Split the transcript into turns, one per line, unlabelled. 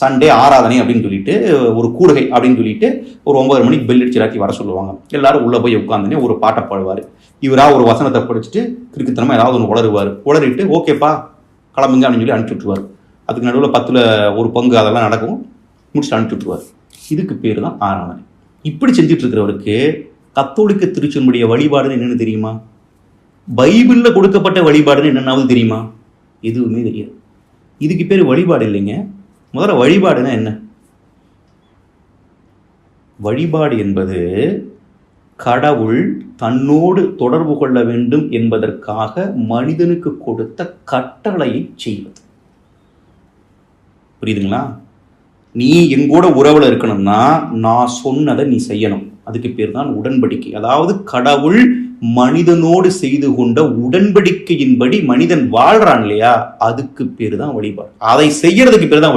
Sunday ஆராதனை அப்படின்னு சொல்லிட்டு ஒரு கூடுகை அப்படின்னு சொல்லிட்டு ஒரு ஒன்பது மணிக்கு பெல் அடிச்சு வர சொல்லுவாங்க. எல்லாரும் உள்ளே போய் உட்காந்துனே ஒரு பாட்டை பாடுவார். இவராக ஒரு வசனத்தை படிச்சுட்டு கிறுக்குத்தனமாக ஏதாவது ஒன்று உளருவார் உளறிட்டு ஓகேப்பா கிளம்புங்க அப்படின்னு சொல்லி அனுப்பிச்சுட்ருவார் அதுக்கு நடுவில் பத்தில் ஒரு பங்கு அதெல்லாம் நடக்கும். முடிச்சுட்டு அனுப்பிச்சுட்ருவார் இதுக்கு பேர் தான் ஆராதனை. இப்படி செஞ்சுட்டு இருக்கிறவருக்கு கத்தோலிக்க திருச்சனுடைய வழிபாடுன்னு என்னென்னு தெரியுமா? பைபிளில் கொடுக்கப்பட்ட வழிபாடுன்னு என்னென்னாவது தெரியுமா? எதுவுமே தெரியாது. இதுக்கு பேர் வழிபாடு இல்லைங்க. முதல்ல வழிபாடுனா என்ன? வழிபாடு என்பது கடவுள் தன்னோடு தொடர்பு கொள்ள வேண்டும் என்பதற்காக மனிதனுக்கு கொடுத்த கட்டளையை செய்வது. புரியுதுங்களா? நீ எங்கூட உறவுல இருக்கணும்னா நான் சொன்னதை நீ செய்யணும். அதுக்கு பேர் தான் உடன்படிக்கை. அதாவது கடவுள் மனிதனோடு செய்து கொண்ட உடன்படிக்கையின்படி மனிதன் வாழ்றான் இல்லையா? அதுக்கு பேர் தான் வழிபாடு. அதை செய்யறதுக்கு பேர் தான்